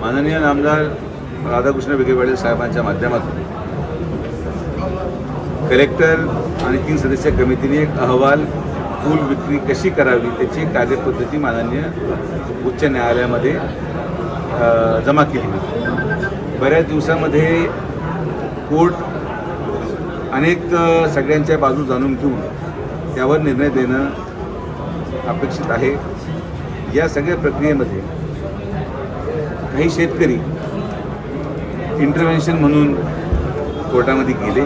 माननीय नामदार राधाकृष्ण विखे पाटील साहेबांच्या माध्यमातून कलेक्टर आणि तीन सदस्य कमिटीने एक अहवाल फूल विक्री कशी करावी त्याची कार्यपद्धती माननीय उच्च न्यायालयामध्ये जमा केली. बऱ्याच दिवसामध्ये कोर्ट अनेक सगळ्यांच्या बाजू जाणून घेऊन त्यावर निर्णय देणं अपेक्षित आहे. या सगळ्या प्रक्रियेमध्ये काही शेतकरी इंटरव्हेन्शन म्हणून कोर्टामध्ये गेले.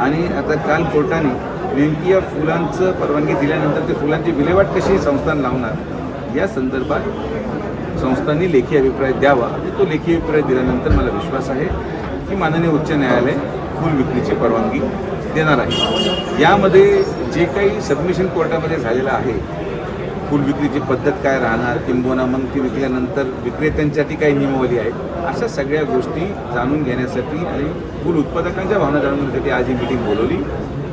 आणि आता काल कोर्टाने नेमकी या फुलांचं परवानगी दिल्यानंतर ते फुलांची विल्हेवाट कशी संस्थान लावणार या संदर्भात संस्थांनी लेखी अभिप्राय द्यावा. आणि तो लेखी अभिप्राय दिल्यानंतर मला विश्वास आहे की माननीय उच्च न्यायालय फुल विक्रीची परवानगी देणार आहे. यामध्ये जे काही सबमिशन कोर्टामध्ये झालेलं आहे फुल विक्रीची पद्धत काय राहणार किंबोना मग ती विकल्यानंतर विक्रेत्यांसाठी काही नियमावली आहे अशा सगळ्या गोष्टी जाणून घेण्यासाठी आणि फुल उत्पादकांच्या भावना जाणून घेण्यासाठी आज ही मिटिंग बोलवली.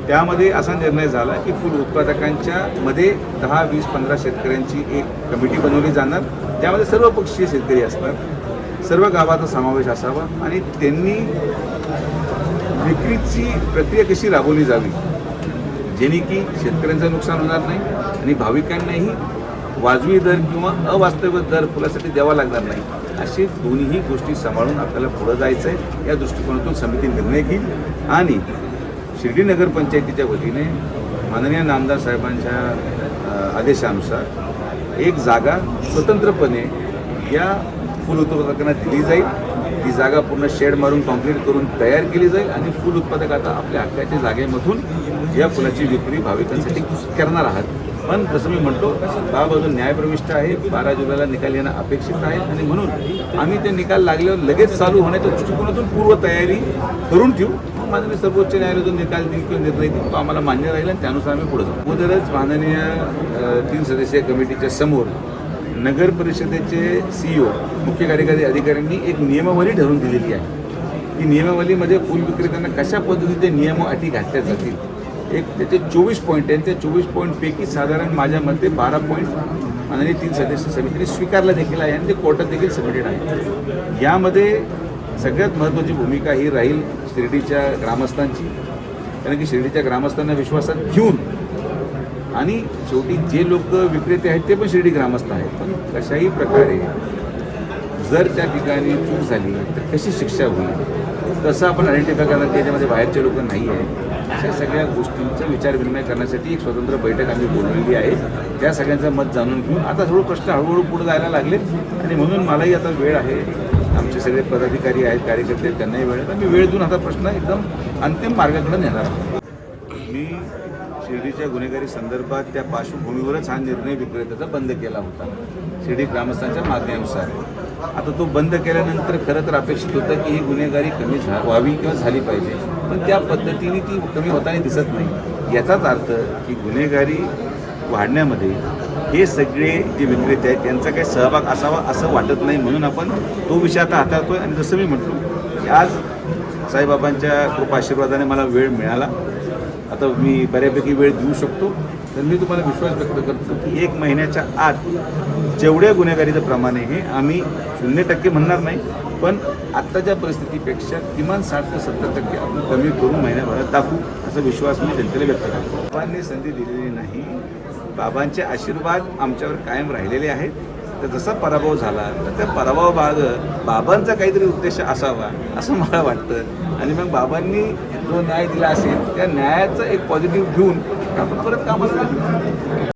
त्यामध्ये असा निर्णय झाला की फुल उत्पादकांच्या मध्ये दहा वीस पंधरा शेतकऱ्यांची एक कमिटी बनवली जाणार. त्यामध्ये सर्व पक्षीय शेतकरी असतात. सर्व गावाचा समावेश असावा आणि त्यांनी विक्रीची प्रक्रिया कशी राबवली जावी जेणे की शेतकऱ्यांचं नुकसान होणार नाही आणि भाविकांनाही वाजवी दर किंवा अवास्तविक दर फुलासाठी द्यावा लागणार नाही. अशी दोन्ही गोष्टी सांभाळून आपल्याला पुढं जायचं आहे या दृष्टिकोनातून समिती निर्णय घेईल. आणि शिर्डी नगरपंचायतीच्या वतीने माननीय नामदार साहेबांच्या आदेशानुसार एक जागा स्वतंत्रपणे या फुल उत्पादकांना दिली जाईल. ती जागा पूर्ण शेड मारून कॉन्क्रीट करून तयार केली जाईल आणि फुल उत्पादक आता आपल्या हक्काच्या जागेमधून या फुलाची विक्री भाविकांसाठी करणार आहात. पण जसं मी म्हणतो बाब अजून न्यायप्रविष्ट आहे बारा जुलैला निकाल येणं अपेक्षित आहे आणि म्हणून आम्ही ते निकाल लागल्यावर लगेच चालू होण्याच्या दृष्टिकोनातून पूर्वतयारी करून ठेवू. मग माननीय सर्वोच्च न्यायालय जो निकाल देईल किंवा निर्णय देईल तो आम्हाला मान्य राहील आणि त्यानुसार आम्ही पुढे जाऊ. अगोदरच माननीय तीन सदस्यीय कमिटीच्या समोर नगर परिषदेचे ओ मुख्य कार्यकारी अधिकाऱ्यांनी एक नियमावली ठरवून दिलेली आहे. की नियमावलीमध्ये फुल विक्रेत्यांना कशा पद्धतीचे नियम अटी घातल्या जातील? एक त्याचे चोवीस पॉईंट आहे त्या चोवीस पॉईंटपैकी साधारण माझ्या मते बारा पॉईंट माननीय तीन सदस्य समितीने स्वीकारला देखील आहे आणि ते कोर्टात देखील सबमिटेड आहे. यामध्ये सगळ्यात महत्त्वाची भूमिका ही राहील शिर्डीच्या ग्रामस्थांची. कारण की शिर्डीच्या ग्रामस्थांना विश्वासात घेऊन आणि शेवटी जे लोक विक्रेते आहेत ते पण शिर्डी ग्रामस्थ आहेत. पण कशाही प्रकारे जर त्या ठिकाणी चूक झाली तर कशी शिक्षा होईल? कसं आपण आयडेंटिफाय करणार की याच्यामध्ये बाहेरचे लोक नाही आहे अशा सगळ्या गोष्टींचा विचारविनिमय करण्यासाठी एक स्वतंत्र बैठक आम्ही बोलवलेली आहे. त्या सगळ्यांचं मत जाणून घेऊन आता थोडं प्रश्न हळूहळू पुढे जायला लागले. आणि म्हणून मलाही आता वेळ आहे. आमचे सगळे पदाधिकारी आहेत कार्यकर्ते आहेत त्यांनाही वेळ आहे. मी वेळ देऊन आता प्रश्न एकदम अंतिम मार्गाकडे नेणार आहे मी शिर्डीच्या गुन्हेगारी संदर्भात त्या पार्श्वभूमीवरच हा निर्णय विक्रेत्याचा बंद केला होता. शिर्डी ग्रामस्थांच्या मागण्यानुसार. आता तो बंद केल्यानंतर खरं तर अपेक्षित होतं की ही गुन्हेगारी कमी झा व्हावी किंवा झाली पाहिजे. पण त्या पद्धतीने ती कमी होताना दिसत नाही. याचाच अर्थ की गुन्हेगारी वाढण्यामध्ये हे सगळे जे विक्रेते आहेत त्यांचा काही सहभाग असावा असं वाटत नाही म्हणून आपण तो विषय आता हाताळतोय. आणि जसं मी म्हटलो की आज साईबाबांच्या खूप आशीर्वादाने मला वेळ मिळाला. आता मी बऱ्यापैकी वेळ देऊ शकतो तर मी तुम्हाला विश्वास व्यक्त करतो की एक महिन्याच्या आत जेवढ्या गुन्हेगारीचं प्रमाण आहे हे आम्ही शून्य टक्के म्हणणार नाही पण आत्ताच्या परिस्थितीपेक्षा किमान साठ ते सत्तर टक्के आपण कमी करून महिन्याभरात दाखवू असा विश्वास मी जनतेला व्यक्त करतो. बाबांनी संधी दिलेली नाही. बाबांचे आशीर्वाद आमच्यावर कायम राहिलेले आहेत. तर जसा पराभव झाला तर त्या पराभवामाग बाबांचा काहीतरी उद्देश असावा असं मला वाटतं. आणि मग बाबांनी जो न्याय दिला असेल त्या न्यायाचं एक पॉझिटिव्ह घेऊन आपण परत कामाला